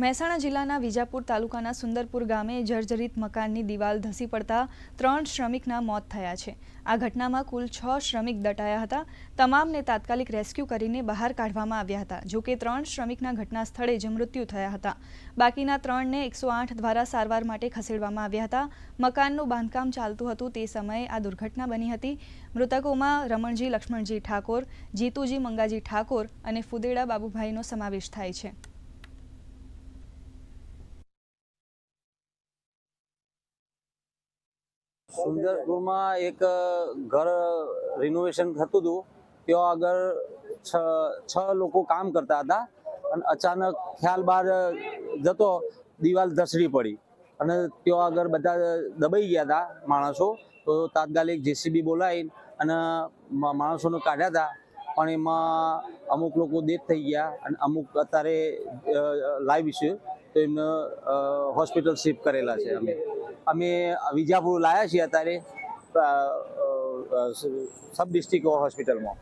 મહેસાણા જિલ્લાના વિજાપુર તાલુકાના સુંદરપુર ગામે જર્જરિત મકાનની દિવાલ ધસી પડતા ત્રણ શ્રમિકના મોત થયા છે. આ ઘટનામાં કુલ છ શ્રમિક દટાયા હતા. તમામને તાત્કાલિક રેસ્ક્યુ કરીને બહાર કાઢવામાં આવ્યા હતા જોકે ત્રણ શ્રમિકના ઘટના સ્થળે જ મૃત્યુ થયા હતા. બાકીના ત્રણને એકસો આઠ દ્વારા સારવાર માટે ખસેડવામાં આવ્યા હતા. મકાનનું બાંધકામ ચાલતું હતું તે સમયે આ દુર્ઘટના બની હતી. મૃતકોમાં રમણજી લક્ષ્મણજી ઠાકોર, જીતુજી મંગાજી ઠાકોર અને ફુદેડા બાબુભાઈનો સમાવેશ થાય છે. સુંદરપુરમાં એક ઘર રિનોવેશન થતું હતું. ત્યાં આગળ છ લોકો કામ કરતા હતા અને અચાનક ખ્યાલ બહાર જતો, દિવાલ ધસડી પડી. અને ત્યાં આગળ બધા દબાઈ ગયા હતા માણસો. તો તાત્કાલિક જેસીબી બોલાવી અને માણસોને કાઢ્યા હતા. પણ એમાં અમુક લોકો ડેથ થઈ ગયા અને અમુક અત્યારે લાઈવ છે. તો એમને હોસ્પિટલ શિફ્ટ કરેલા છે અમે. અમે વિજાપુર લાયા છીએ અત્યારે સબ ડિસ્ટ્રિક્ટ હોસ્પિટલમાં.